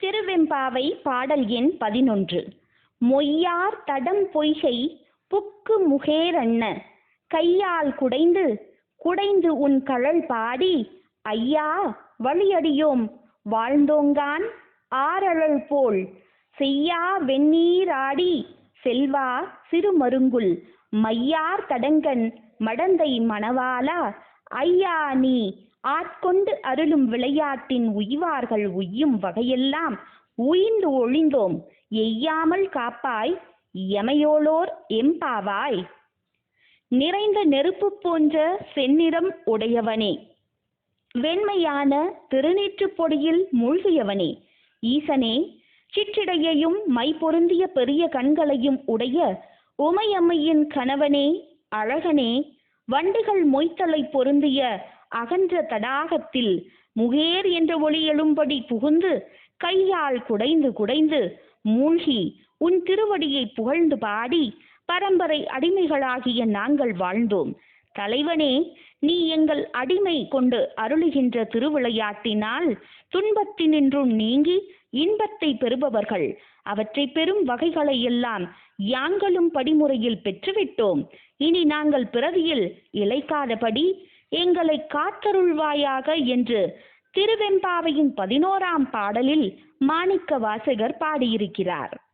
திருவெம்பாவை பாடல் எண் பதினொன்று. மொய்யார் தடம் பொய்கை புக்கு முகேரண்ண. கையால் குடைந்து குடைந்து உன் கழல் பாடி ஐயா வழியடியோம் வாழ்ந்தோங்கான் ஆரழல் போல். செய்யா வெந்நீராடி செல்வா சிறுமருங்குல். மையார் தடங்கன் மடந்தை மணவாளா ஐயா நீ ஆட்கொண்டு அருளும் விளையாட்டின் உய்வார்கள் உய்யும் வகையெல்லாம் உயிர்ந்து ஒழிந்தோம். எய்யாமல் காப்பாய் எமையோளோர் எம்பாவாய். நிறைந்த நெருப்பு போன்ற செந்நிறம் உடையவனே. வெண்மையான திருநீற்றுப் பொடியில் மூழ்கியவனே. ஈசனே சிற்றிடையையும் மை பொருந்திய பெரிய கண்களையும் உடைய உமையம்மையின் கணவனே அழகனே வண்டுகள் மொய்த்தலை பொருந்திய அகன்ற தடாகத்தில் முகேர் என்ற ஒளி எழும்படி புகுந்து கையால் குடைந்து குடைந்து மூழ்கி உன் திருவடியை புகழ்ந்து பாடி பரம்பரை அடிமைகளாகிய நாங்கள் வாழ்ந்தோம். தலைவனே நீ எங்கள் அடிமை கொண்டு அருளுகின்ற திருவிளையாட்டினால் துன்பத்தினின்றும் நீங்கி இன்பத்தை பெறுபவர்கள். அவற்றை பெறும் வகைகளை எல்லாம் யாங்களும் படிமுறையில் பெற்றுவிட்டோம். இனி நாங்கள் பிறவியில் இழைக்காதபடி எங்களை காத்தருள்வாயாக என்று திருவெம்பாவையின் பதினோராம் பாடலில் மாணிக்க வாசகர் பாடியிருக்கிறார்.